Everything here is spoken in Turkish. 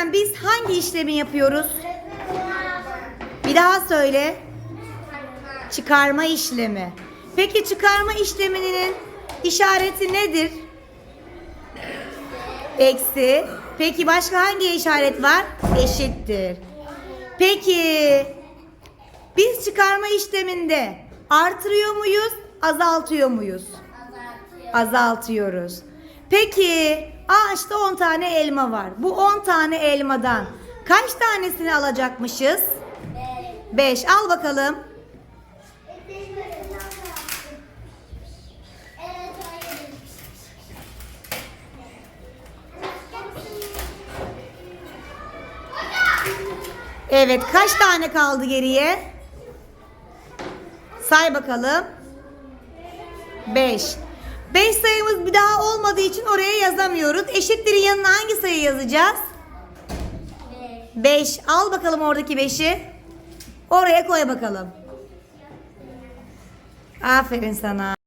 Öğretmen biz hangi işlemi yapıyoruz? Bir daha söyle. Çıkarma işlemi. Peki çıkarma işleminin işareti nedir? Eksi. Peki başka hangi işaret var? Eşittir. Peki biz çıkarma işleminde artırıyor muyuz, azaltıyor muyuz? Azaltıyoruz. Peki ağaçta 10 tane elma var. Bu 10 tane elmadan kaç tanesini alacakmışız? 5. Al bakalım. Evet, kaç tane kaldı geriye? Say bakalım. 5. 5 sayımız bir daha oraya yazamıyoruz. Eşitlerin yanına hangi sayı yazacağız? 5. Al bakalım oradaki 5'i. Oraya koy bakalım. Aferin sana.